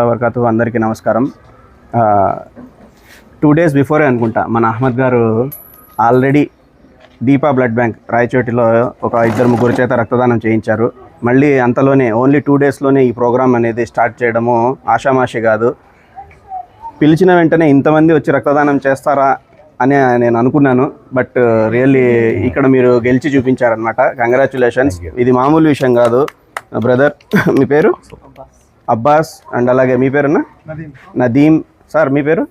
వర్కతు అందరికీ నమస్కారం. Two days before అనుకుంటా మన Ahmed garu already Deepa blood bank రాయచోటిలో ఒక ఇద్దరు ముగ్గురు చేత రక్తదానం చేయించారు. మళ్ళీ అంతలోనే ఓన్లీ టూ డేస్లోనే ఈ ప్రోగ్రామ్ అనేది స్టార్ట్ చేయడము ఆషామాషి కాదు. పిలిచిన వెంటనే ఇంతమంది వచ్చి రక్తదానం చేస్తారా అని నేను అనుకున్నాను. బట్ రియల్లీ ఇక్కడ మీరు గెలిచి చూపించారనమాట కంగ్రాచులేషన్స్ ఇది మామూలు విషయం కాదు. బ్రదర్ మీ పేరు? అబ్బాస్ అండ్ అలాగే మీ పేరునా నదీం. సార్ మీ పేరు?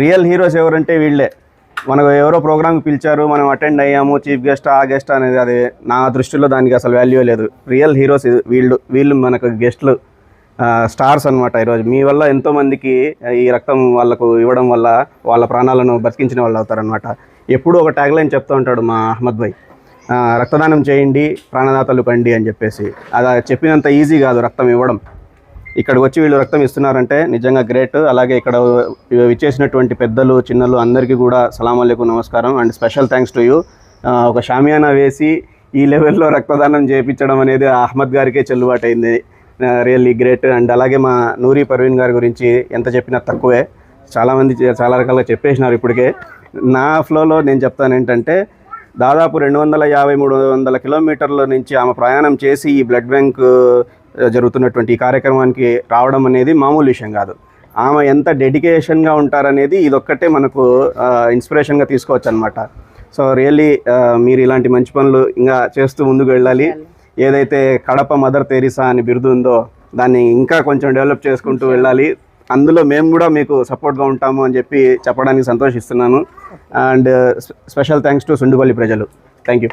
రియల్ హీరోస్ ఎవరంటే వీళ్ళే. మనకు ఎవరో ప్రోగ్రామ్కి పిలిచారు మనం అటెండ్ అయ్యాము చీఫ్ గెస్ట్ ఆ గెస్ట్ అనేది అది. నా దృష్టిలో దానికి అసలు వాల్యూ లేదు. రియల్ హీరోస్ వీళ్ళు వీళ్ళు మనకు గెస్ట్లు స్టార్స్ అనమాట ఈరోజు. మీ వల్ల ఎంతోమందికి ఈ రక్తం వాళ్ళకు ఇవ్వడం వల్ల వాళ్ళ ప్రాణాలను బతికించిన వాళ్ళు అవుతారనమాట ఎప్పుడూ ఒక ట్యాగ్ లైన్ చెప్తూ ఉంటాడు మా అహ్మద్ భాయ్. రక్తదానం చేయండి ప్రాణదాతలు కండి అని చెప్పేసి. అది చెప్పినంత ఈజీ కాదు రక్తం ఇవ్వడం. ఇక్కడికి వచ్చి వీళ్ళు రక్తం ఇస్తున్నారంటే నిజంగా గ్రేట్. అలాగే ఇక్కడ విచ్చేసినటువంటి పెద్దలు చిన్నలు అందరికీ కూడా సలాం అలైకుం నమస్కారం and special thanks to you. ఒక షామియానా వేసి ఈ లెవెల్లో రక్తదానం చేయించడం అనేది అహ్మద్ గారికే చెల్లుబాటు అయింది రియల్లీ గ్రేట్. అండ్ అలాగే మా నూరి పర్వీన్ గారి గురించి ఎంత చెప్పినా తక్కువే. చాలామంది చాలా రకాలుగా చెప్పేసినారు ఇప్పటికే. నా ఫ్లోలో నేను చెప్తాను ఏంటంటే దాదాపు రెండు వందల యాభై మూడు వందల కిలోమీటర్ల నుంచి ఆమె ప్రయాణం చేసి ఈ బ్లడ్ బ్యాంక్ జరుగుతున్నటువంటి ఈ కార్యక్రమానికి రావడం అనేది మామూలు విషయం కాదు. ఆమె ఎంత డెడికేషన్గా ఉంటారనేది ఇదొక్కటే మనకు ఇన్స్పిరేషన్గా తీసుకోవచ్చు అనమాట సో రియల్లీ మీరు ఇలాంటి మంచి పనులు ఇంకా చేస్తూ ముందుకు వెళ్ళాలి. ఏదైతే కడప మదర్ తెరిసా అని బిరుదు ఉందో దాన్ని ఇంకా కొంచెం డెవలప్ చేసుకుంటూ వెళ్ళాలి. అందులో మేము కూడా మీకు సపోర్ట్గా ఉంటాము అని చెప్పి చెప్పడానికి సంతోషిస్తున్నాను. And special thanks to Sundupalli ప్రజలు. Thank you